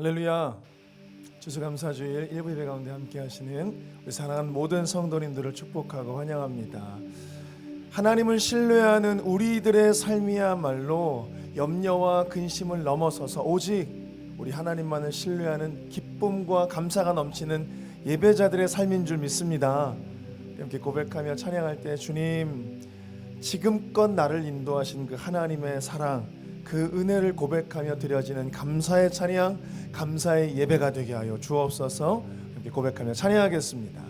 할렐루야. 주수감사주일 1부 예배 가운데 함께 하시는 우리 사랑하는 모든 성도님들을 축복하고 환영합니다. 하나님을 신뢰하는 우리들의 삶이야말로 염려와 근심을 넘어서서 오직 우리 하나님만을 신뢰하는 기쁨과 감사가 넘치는 예배자들의 삶인 줄 믿습니다. 이렇게 고백하며 찬양할 때 주님 지금껏 나를 인도하신 그 하나님의 사랑 그 은혜를 고백하며 드려지는 감사의 찬양 감사의 예배가 되게 하여 주옵소서 고백하며 찬양하겠습니다.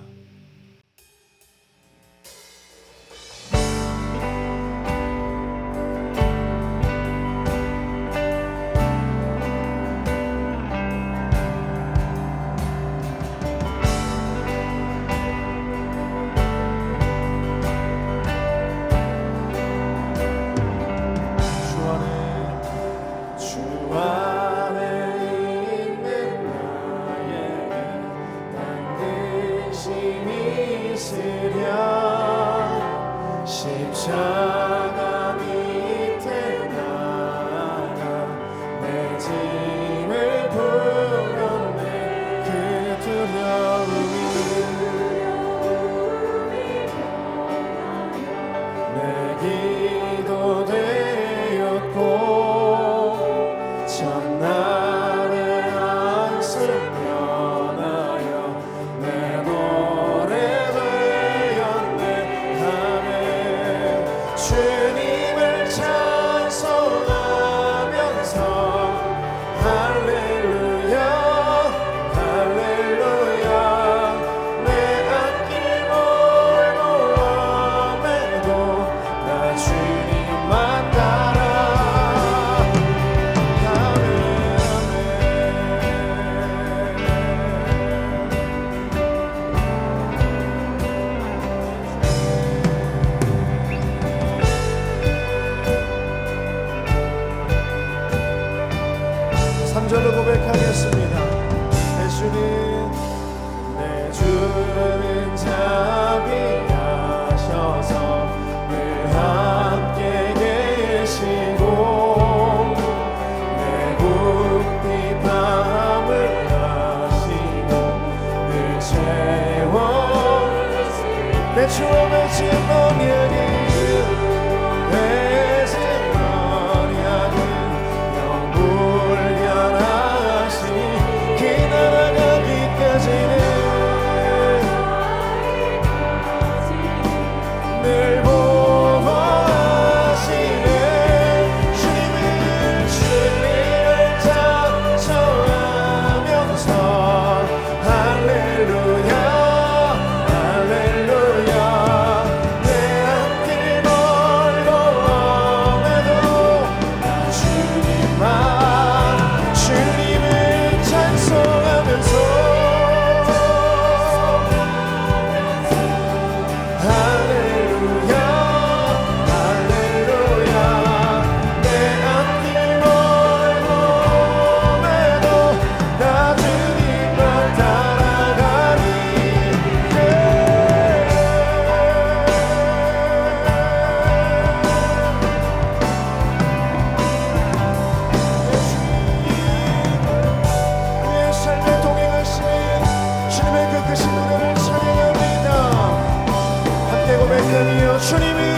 로 고백하겠습니다. 내 주는 내 주는 자비하셔서 늘 함께 계시고 내 밤을 하시고 늘 채워 내 추억의 진노년이 주님을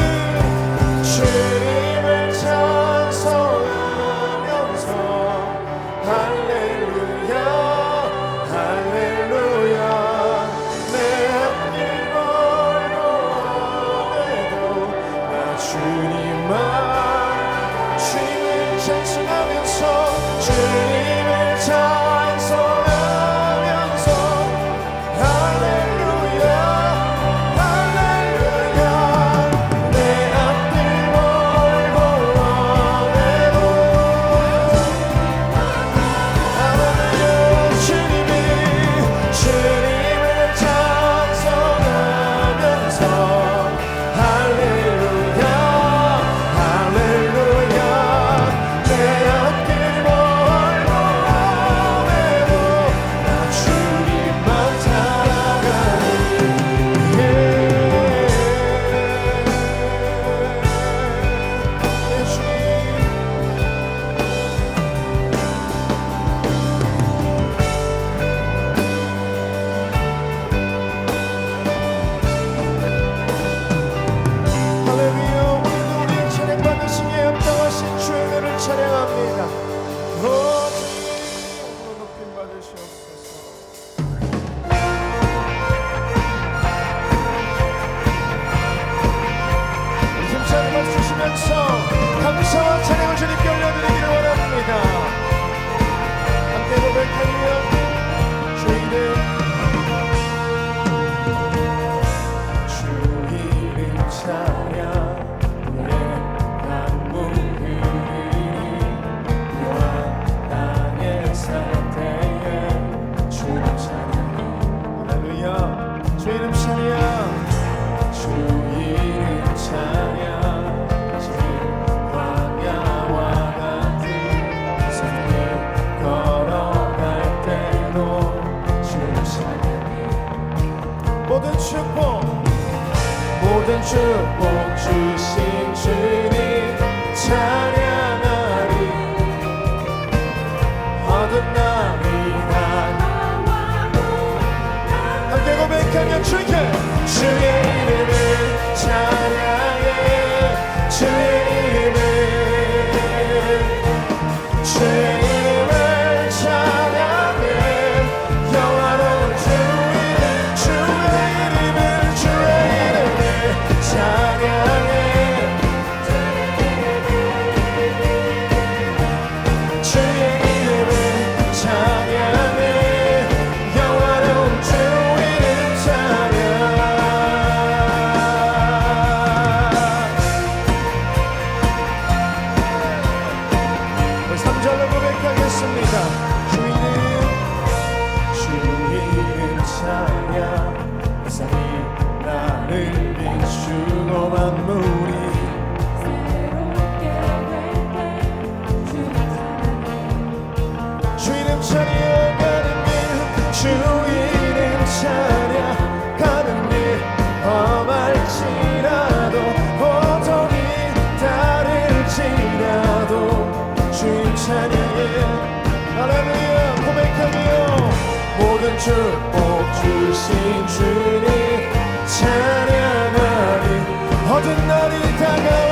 triple truth. 차려가는 길 주일은 차려가는 일. 험할지라도 고통이 따를지라도 주인 찬양에 할렐루야 고백하며 모든 축복 주신 주님 찬양하리. 어두운 날이 다가와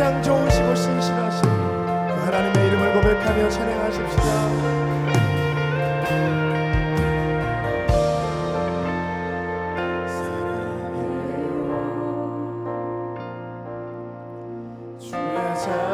가장 좋으시고 신실하신 그 하나님의 이름을 고백하며 찬양하십시다. 주의 자.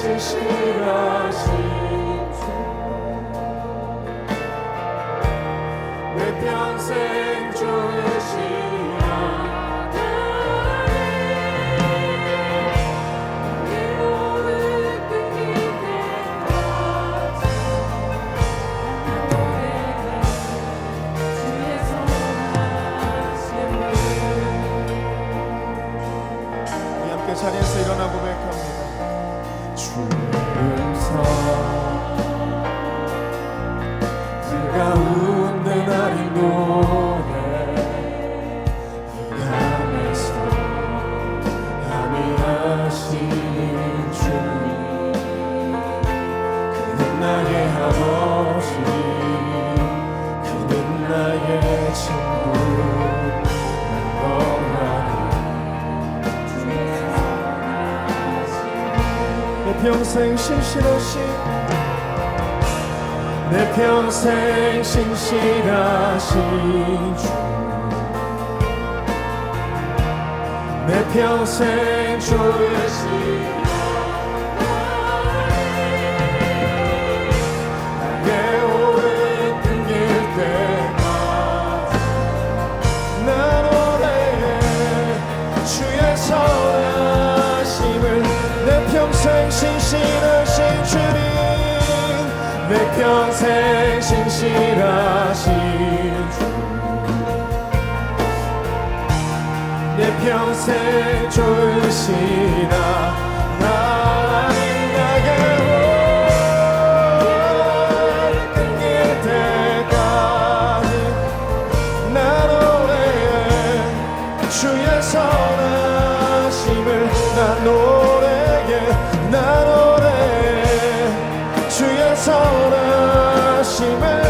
sincere. 내 평생 신실하신 주내 평생 주의 신 내 평생 신실하신 주내 평생 좋으시나 주의 선하심을 나노 你们。